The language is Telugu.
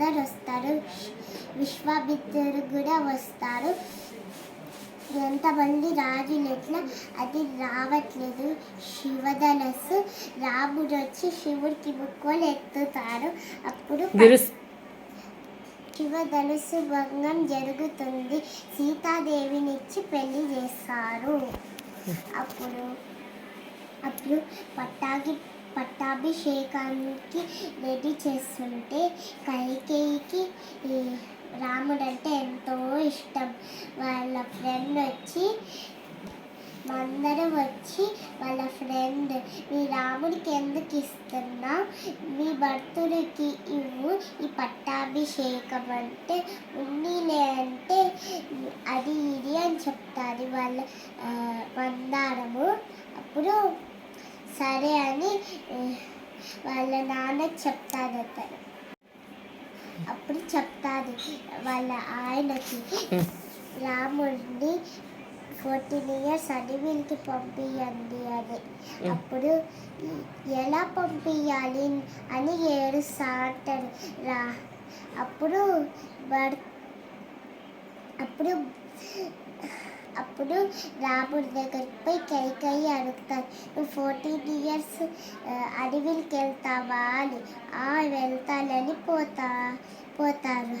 అందరు వస్తారు. విశ్వామిత్రుడు కూడా వస్తారు. ఎంతమంది రాజులు ఎట్లా అది రావట్లేదు. శివధనస్సు రాముడు వచ్చి శివుడికి ముక్కోలు ఎత్తుతాడు. అప్పుడు శివధనుస్సు భంగం జరుగుతుంది. సీతాదేవినిచ్చి పెళ్ళి చేస్తారు. అప్పుడు అప్పుడు పట్టాకి పట్టాభిషేకానికి రెడీ చేస్తుంటే కైకేయికి రాముడు అంటే ఎంతో ఇష్టం. వాళ్ళ ఫ్రెండ్ వచ్చి అందరూ వచ్చి వాళ్ళ ఫ్రెండ్ మీ రాముడికి ఎందుకు ఇస్తున్నావు? మీ భర్తుడికి ఇవ్వు ఈ పట్టాభిషేకం అంటే ఉన్నిలే అంటే అది ఇది అని చెప్తారు వాళ్ళ మందారము. అప్పుడు సరే అని వాళ్ళ నాన్న చెప్తాడు అతను అప్పుడు చెప్తాది వాళ్ళ ఆయనకి రాముడిని ఫోర్టీన్ ఇయర్స్ అడవికి పంపించండి అని. అప్పుడు ఎలా పంపించాలి అని ఏడుస్తా అంటారు రా అప్పుడు భర్ అప్పుడు అప్పుడు రాముడి దగ్గరికి పోయి కైకయ్య అడుగుతారు నువ్వు ఫోర్టీన్ ఇయర్స్ అడవికి వెళ్తావా? అని. వెళ్తానని పోతా పోతారు